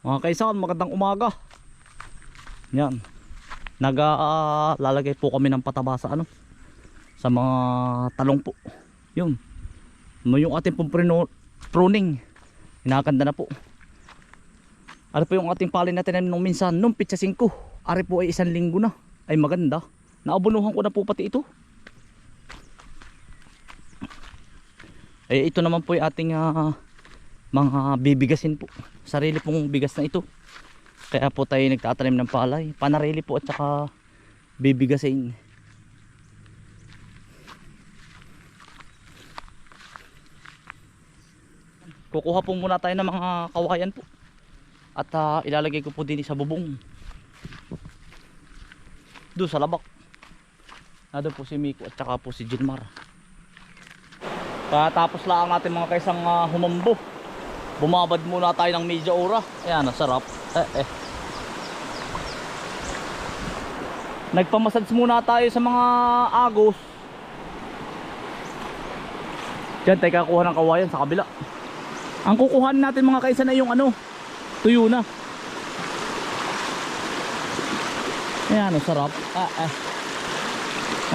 Mga kaisan, magandang umaga. Yan. Nag-lalagay po kami ng pataba sa ano? Sa mga talong po. Yun. Mo Yung ating pong pruning. Inakanda na po. Ano po yung ating palin na tinanim nung minsan? Nung pitsa 5. Ari po ay isang linggo na. Ay maganda. Naabunuhan ko na po pati ito. Eh ito naman po yung ating ah, mga bibigasin po. Sarili pong bigas na ito. Kaya po tayo nagtatanim ng palay. Panarili po at saka bibigasin. Kukuha po muna tayo ng mga kawayan po. At ah, ilalagay ko po din sa bubong. Doon sa labak. Nado po si Miko at saka po si Gilmar. Katapos lang natin mga kaisang uh, humambo. Bumabad muna tayo ng medya ora. Ayan, sarap. Eh, eh. Nagpamasads muna tayo sa mga agos. Diyan tayo kakuha ng kawayan sa kabila. Ang kukuhan natin mga kaisa na yung ano, tuyo na. Ayan, sarap. Ah, ah.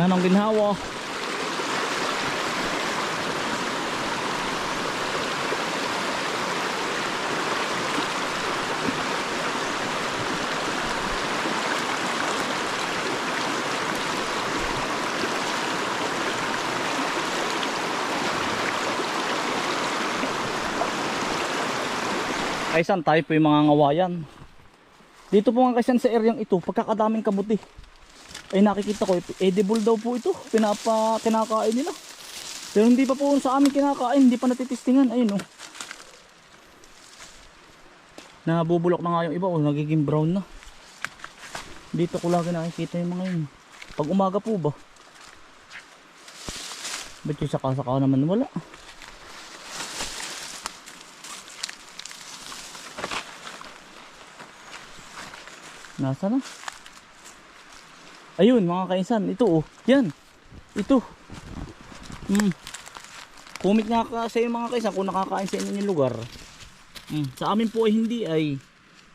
Ayan ang ginhawa. Kaisan tayo po yung mga ngawayan. Dito po nga kaisan sa areang ito, pagkakadaming kabuti. Ay nakikita ko, edible daw po ito. Pinapa, kinakain nila. Pero hindi pa po sa amin kinakain, hindi pa natitistingan. Ayun oh. Nabubulok na nga yung iba, oh, nagiging brown na. Dito ko lagi nakikita yung mga yun. Pag umaga po ba? Ba't yung saka-saka naman wala? Nasa na? Ayun mga kainsan, ito oh. Yan. Ito. Hmm. Kumit nga kasi yung mga kainsan kung nakakain sa inyong lugar. Hmm. Sa amin po ay hindi ay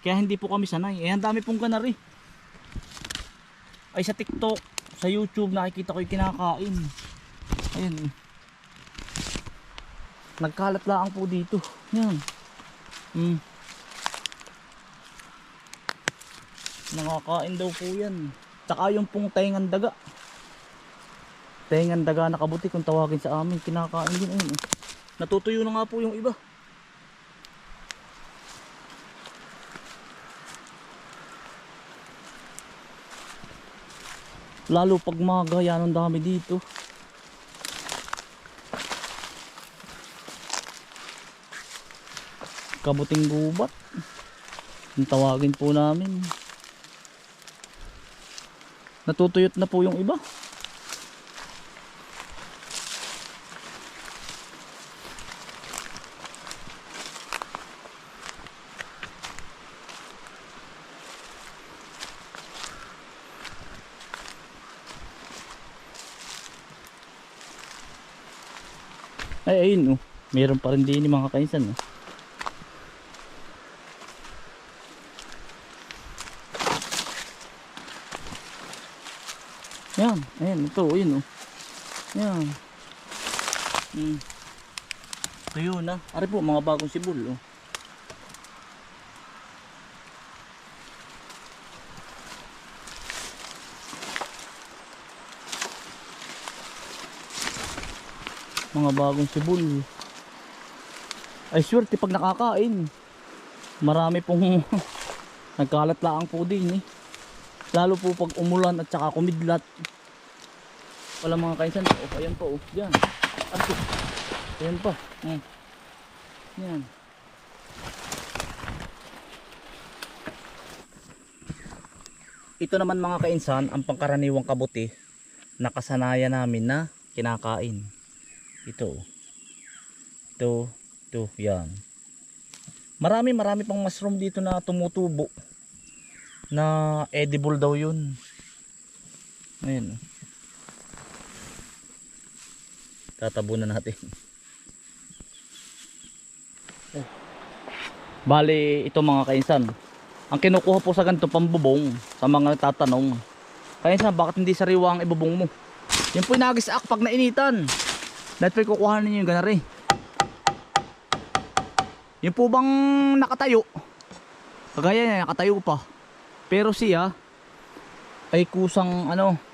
kaya hindi po kami sanay. Eh ang dami pong ganari. Ay sa TikTok, sa YouTube nakikita ko yung kinakain. Ayun. Nagkalat lang po dito. Yan. Hmm. Nakakain daw po yan. Tsaka yung pong tengan daga. Tengan daga na kabuti kung tawagin sa amin. Kinakain din ayun. eh. Natutuyo na nga po yung iba. Lalo pag maga yan dami dito. Kabuting gubat. Ang tawagin po namin. Natutuyot na po yung iba. Ay, ayun oh. Meron pa rin din mga kainsan oh. Yan, ayan, ito, ayun oh. Yan. Hmm. Tuyo na. Ari po, mga bagong sibol oh. Mga bagong sibol. Ay swerte pag nakakain. Marami pong nagkalat laang po din eh. Lalo po pag umulan at saka kumidlat. Wala mga kainsan. Oh, ayan pa oh. Diyan. Ato. Ayan pa. Hmm. Yan. Ito naman mga kainsan, ang pangkaraniwang kabuti na kasanayan namin na kinakain. Ito. oh. Ito. Ito. Yan. Marami marami pang mushroom dito na tumutubo na edible daw yun ayun tatabunan natin Bali, ito mga kainsan. Ang kinukuha po sa ganito pambubong sa mga nagtatanong. Kainsan, bakit hindi sariwa ang ibubong mo? Yan po yung nagisak pag nainitan. Dahil po kukuha ninyo yung ganari. Yung po bang nakatayo. Kagaya niya, nakatayo pa. Pero siya ay kusang ano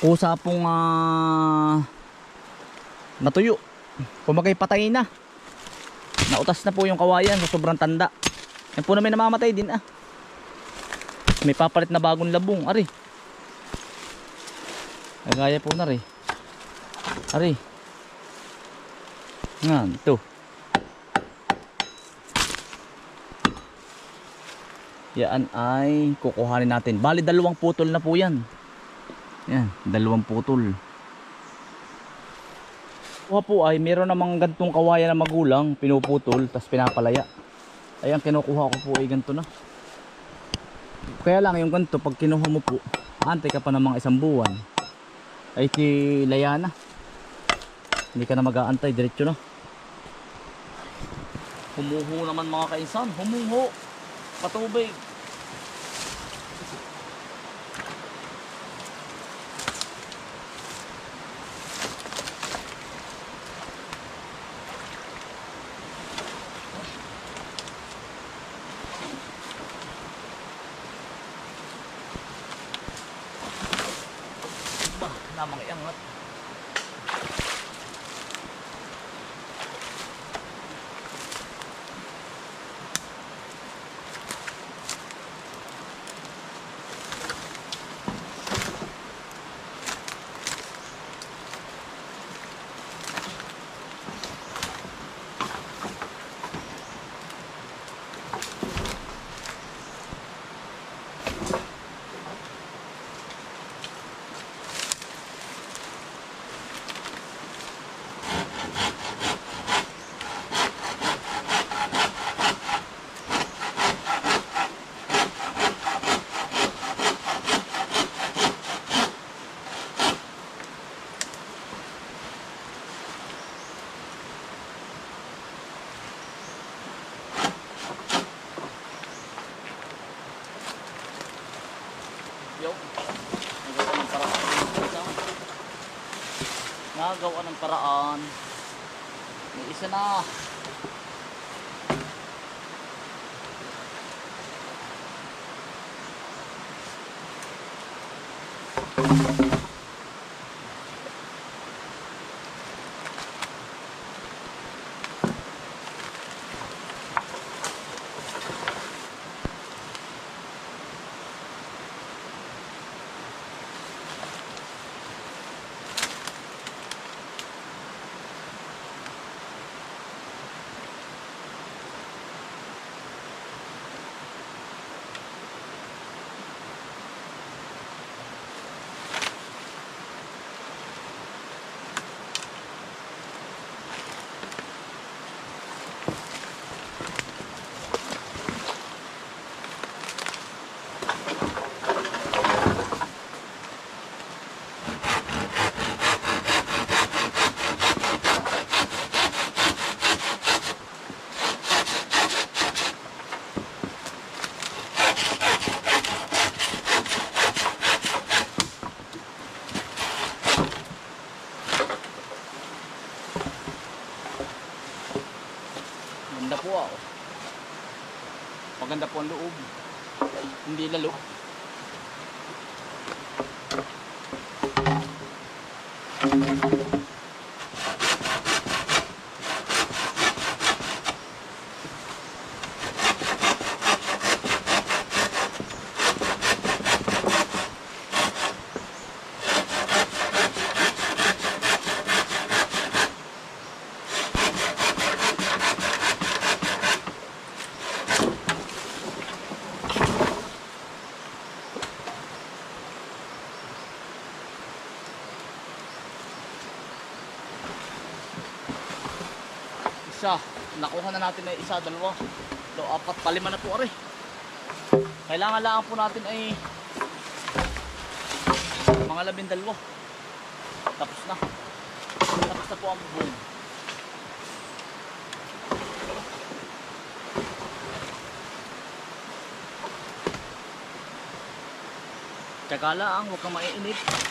kusa pong ah, natuyo. Kumagay patay na. Nautas na po yung kawayan sa sobrang tanda. Yan po namin namamatay din ah. May papalit na bagong labong. Ari. Kagaya po na rin. Ari. Nga, ito. Yan ay kukuhanin natin. Bali, dalawang putol na po yan. Yan, dalawang putol. Kuha po ay meron namang gantong kawayan na magulang, pinuputol, tapos pinapalaya. Ay, ang kinukuha ko po ay ganito na. Kaya lang yung ganito, pag kinuha mo po, antay ka pa ng mga isang buwan, ay kilaya na. Hindi ka na mag-aantay, diretso na. Humuho naman mga kainsan, humuho. Patubig. Bah, namang iangat. Yo. Nagawa ng paraan. Nagawa ng paraan. May isa na. Ganda na natin ay isa, dalawa, do, apat, palima na po ari. Kailangan lang po natin ay mga labindalwa. Tapos na. Tapos na po ang bubong. Tsaka lang, huwag kang maiinip.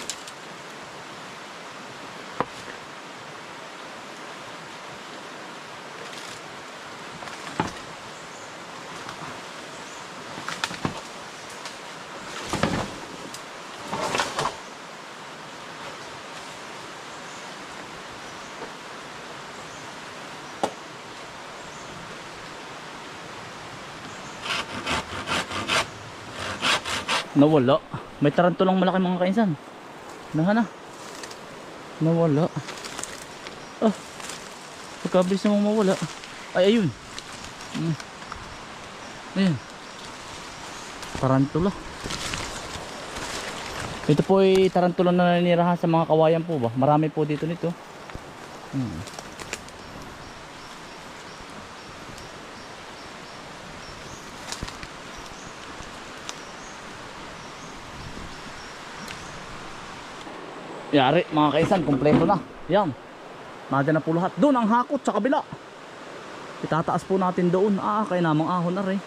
Nawala. May tarantulang malaki mga kainsan. Nahan na. Nawala. Ah. Pagkabilis namang mawala. Ay, ayun. Hmm. Ayan. Tarantula. Ito po ay tarantula na nanirahan sa mga kawayan po ba? Marami po dito nito. Hmm. Yari mga kaisan, kompleto na. Yan. Nada na po lahat. Doon ang hakot sa kabila. Itataas po natin doon. Ah, kaya namang ahon na rin.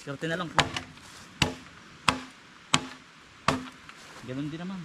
Diskarte na lang po. Ganun din naman.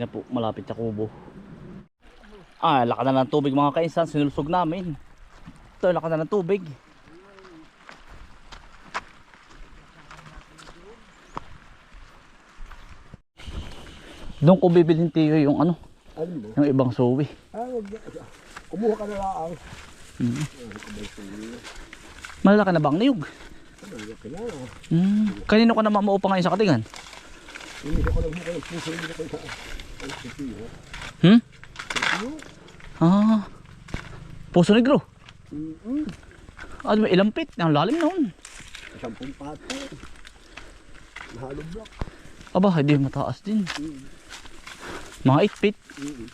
Yan po, malapit sa kubo. Ah, laka na ng tubig mga kainsan, sinulusog namin. Ito, laka na ng tubig. Doon ko bibilhin tiyo yung ano, Ano yung ibang suwi. Ah, na. Kumuha ka na lang. Mm. Malalaki na ba ang niyog? Ka na. Hmm. Kanino ka naman maupa ngayon sa katingan? Hindi ko lang mukha ng puso. Hindi ko sa... Hmm? Ah. Puso negro. Mm-mm. Ah, may ilang pit. Ang lalim noon. Sampung pato. Mahalo block. Aba, hindi mataas din. Mm. Mga 8 feet. Mm.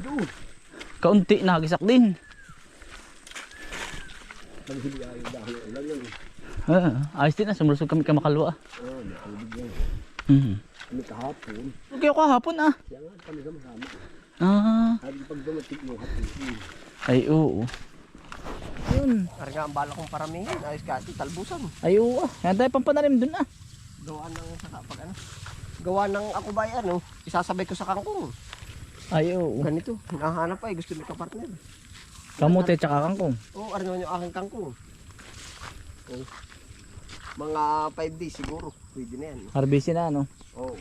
Doon. Kaunti nagisak din. Pag hindi ayaw dahil ulan yan. Ah, ayos din na. Sumulusog kami kamakalwa. Ah, may tubig yan. Hmm. Kami kahapon. Okay ako kahapon ah. Kaya nga kami sama-sama. Ah, Sabi pag dumating yung hapon. ay oo. Yun. Karga ang bala kong paramihin. Ayos ka, talbusan. Ay oo ah. Yan tayo pampanalim dun ah. Gawa ng saka pag ano. Gawa ng ako ba ano, isasabay ko sa kangkong. Ay oo. Ganito, hinahanap pa eh, gusto may kapartner. Kamote tsaka kangkong. Oo, ano naman yung aking kangkong. Mga 5 days siguro, pwede na yan. Harvestin na ano. Oo.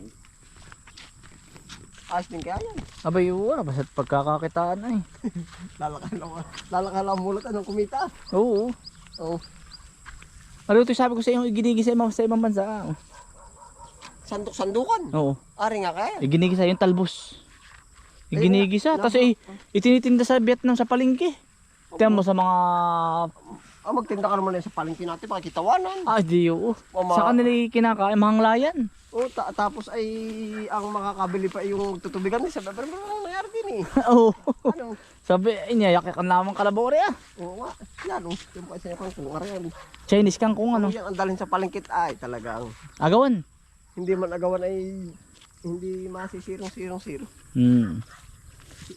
Ayos din kaya yan. Abay oo ah. Basta pagkakakitaan ay. Lalakal lang, lalakal lang mulot anong kumita. Oo. Oo. Ano ito sabi ko sa iyo, iginigisa sa sa ibang bansa. ah. Sandok-sandukan. Oo. Ari nga kaya. Iginigisa yung talbos. Iginigisa. Tapos eh, itinitinda sa Vietnam sa palengke. Tiyan mo sa mga... Ah, magtinda ka naman na sa palengke natin, pakikitawanan. Ah, di oo. Mama- Sa kanila kinakain, mga layan. Oo, ta- tapos ay ang makakabili pa yung tutubigan din. Sabi, pero ano nangyari din eh. Oo. Ano? Sabi, inyayak ka naman kalabore ah. Oo nga. Yan o. Yung pa siya kang kung yan. Chinese kang kung ano. Yan ang dalhin sa palengkit ay talagang Agawan. hindi man agawan ay hindi masisirong-sirong siro. Hmm.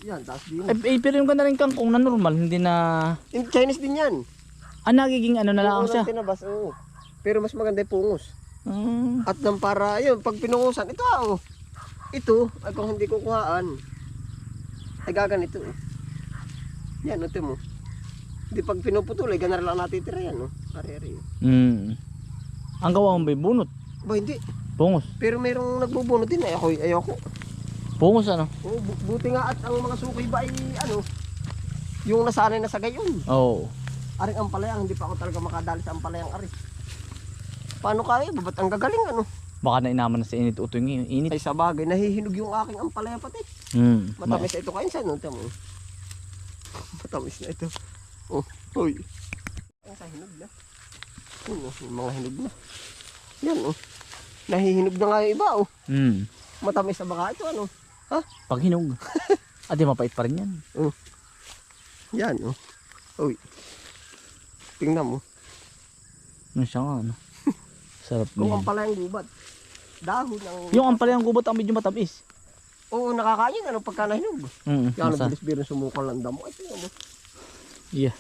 Yan, tapos din. Eh, eh, pero yung ganda rin kangkong na normal, hindi na... In Chinese din yan. Ah, nagiging ano na lang Oo, siya. tinabas, oo. Pero mas maganda yung pungos. Hmm. At nang para, yun, pag pinungusan, ito ah, oh. Ito, ay kung hindi kukuhaan, ay gaganito. eh. Yan, ito mo. Hindi pag pinuputol, ay ganar lang natitira yan, no? Ari-ari. Hmm. Ang gawa mo ba yung bunot? Ba, hindi. Pungos. Pero merong nagbubunot din, ay ako, ayoko. Pungos ano? Oh, bu- buti nga at ang mga suki ba ay ano, yung nasanay na sa gayon. Oo. Aring ampalayang, hindi pa ako talaga makadali sa ampalayang ari. Paano kaya? Babat ang gagaling ano? Baka na inaman na sa init utoy ngayon. Init. Ay sa bagay, nahihinog yung aking ampalaya pati. Hmm. Matamis na ito kain sa no. Matamis na ito. Oh, hoy. Ang sa hinog na. Yun, oh, yung mga hinog na. Yan oh. Nahihinog na nga yung iba oh. Hmm. Matamis na baka ito ano. Pag hinog. ah, di mapait pa rin yan. Yan oh. Hoy. Tingnan mo. Ano siya nga, ano? Sarap Kung niya. ang palayang gubat. Dahon ng... Yung ampalayang gubot ang medyo matamis. Oo, nakakain ano pagka nahinog. Mm, Yan, nasa, bilis-bilis sumukal ang damo. Ito yun. oh. yeah.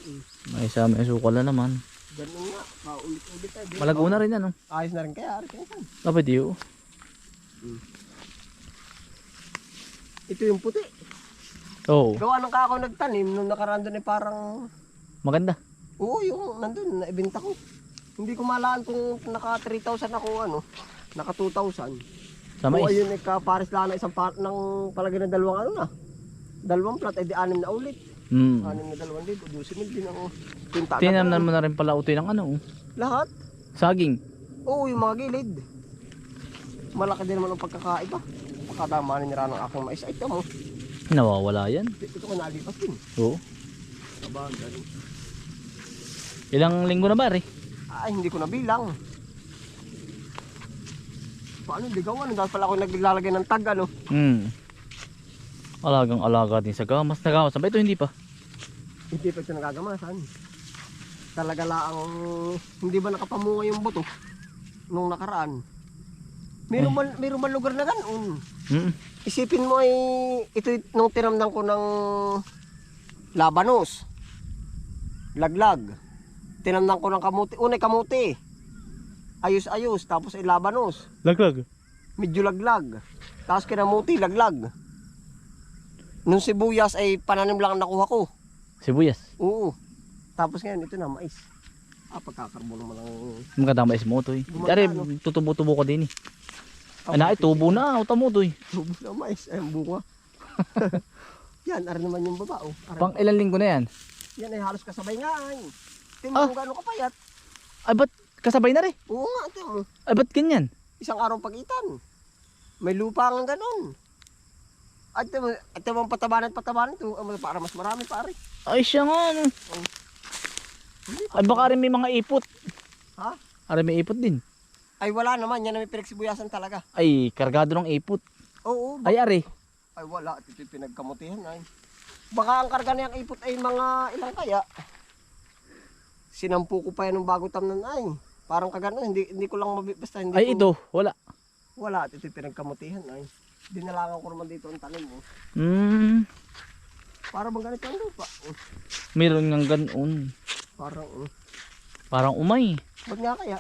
May isa, may sukal na naman. Ganun nga. Paulit-ulit tayo. Malago na rin ano. Ayos na rin kaya. Ari, kaya saan? Dapat yun. Ito yung puti. Oo. Gawa ng kako nagtanim nung nakaraan doon ay parang Maganda. Oo yung nandun naibenta ko. Hindi ko malaan kung naka 3,000 ako ano, naka 2,000. Sa mais. ayun ay kapares lang na isang par ng palagay ng dalawang ano na. Dalawang plat ay di anim na ulit. Mm. Anim na dalawang libo, 12 mil din ako. Pinta na Tinamnan mo na rin pala utoy ng ano. oh. Lahat. Saging. Oo, yung mga gilid. Malaki din naman ang pagkakaiba. Pagkadama ni nira ng aking mais. Ay, ito mo. Nawawala yan. Ito ko nalipas din. Oo. Sabagay. Ilang linggo na ba rin? Ay, hindi ko nabilang. Paano ligawan? Dahil pala ako naglalagay ng tag, ano? Hmm. Alagang alaga din sa gamas. Nagamas na ba? Ito hindi pa. Hindi pa ito nagagamasan. Talaga lang, hindi ba nakapamunga yung buto nung nakaraan? Meron man, meron man lugar na ganoon. Hmm. Isipin mo ay, ito nung tinamnan ko ng labanos, laglag. Tinamnan ko ng kamuti, unay kamuti. Ayos-ayos, tapos ay labanos. Laglag. medyo laglag. Tapos kinamuti, laglag. Nung sibuyas ay pananim lang ang nakuha ko. Sibuyas. Oo. Tapos ngayon, ito na, mais. Ah, pagkakarbo naman ang... Maganda mais mo to eh. Dari, tutubo-tubo ko din eh. Ay na, tubo na. Uta mo to eh. Tubo na mais. Ay, bunga. yan, aran naman yung baba. Oh. Pang ilang linggo na yan? Yan ay halos kasabay nga. Ay. Tingnan Ah. mo gaano kapayat. Ay, ba't kasabay na rin? Oo nga, ito. Ay, ba't ganyan? Isang araw pagitan. May lupa nga ganun. At ito, ito mga patabanan patabanan ito. Para mas marami pare. Ay, siya nga. Ano. Hindi, Ay, baka rin may mga ipot. Ha? Ari may ipot din. Ay wala naman. Yan na may pinagsibuyasang talaga. Ay, kargado ng ipot. Oo. Ay, ari. Ay wala. Ito yung pinagkamutihan ay. Baka ang karga niyang ipot ay mga ilang kaya. Sinampu ko pa yan ng bago tamnan ay. Parang kagano. Hindi, hindi ko lang mabi, basta hindi Ay, ko, ito. Wala. Wala. Ito yung pinagkamutihan ay. Dinalangan ko naman dito ang tanim mo. Hmm. Para bang ganito ang lupa. Oh, Meron nga ganoon. Parang, oh. Parang umay. Ba't nga kaya?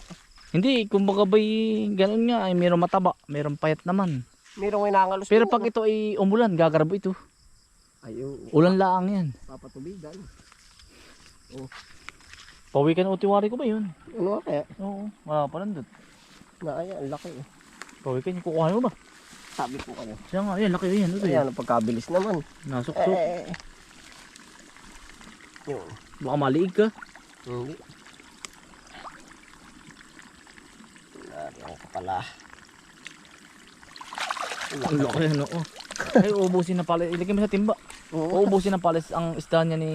Hindi, kumbaga ba'y ganun nga. Ay, meron mataba. Meron payat naman. Merong inangalos Pero pag ano? ito ay umulan, gagarbo ito. Ay, oh, Ulan laang yan. papatubigan. Pawi ka na utiwari ko ba yun? Ano nga kaya? Oo. Wala pa nandun. Na, ay, ang laki. eh. Pawi ka niyo. Kukuha mo ba? Sabi ko kayo. Siya nga. Yan, laki yan. Ito Ayan, yan. ang pagkabilis naman. Nasok-sok. Eh, eh, eh. Yun. Baka maliig ka. Hindi. Lariyan ka pala. Ang laki ano. Oh. Ay, uubusin na pala. Ilagay mo sa timba. Oo. Uubusin na pala ang isda niya ni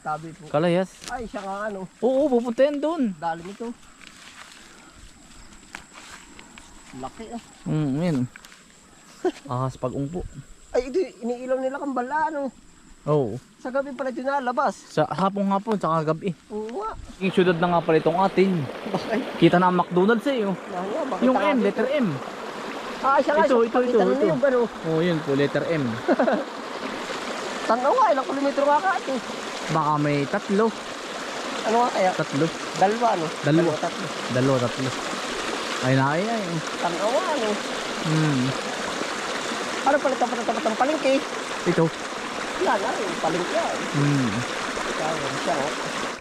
Sabi po. Kalayas. Ay, siya nga ano. Oo, pupunta yan doon. Dali nito. Laki ah. Hmm, yan. Ahas pag ungpo. Ay, ito, iniilaw nila kang bala, ano. Oo. Sa gabi pala ito nalabas. Sa hapong-hapon, saka gabi. Oo nga. Yung syudad na nga pala itong atin. Bakit? Kita na ang McDonald's eh. Oh. Nga, bakit Yung M, dito? letter M. Ah, siya nga. Ito, ito, ito, ito. Yung, ano. Oh, yun po, letter M. Tanaw nga, ilang kilometro nga ka ito. Baka may tatlo. Ano nga kaya? Tatlo. Dalawa, ano? Dalawa. tatlo. Dalawa, tatlo. Ay na, ay, ay. Tanaw nga, ano? Hmm. Ano pala tapat na tapat ng palengke? Ito. Yan, ano? Palengke yan. Hmm. Kaya, siya, oh.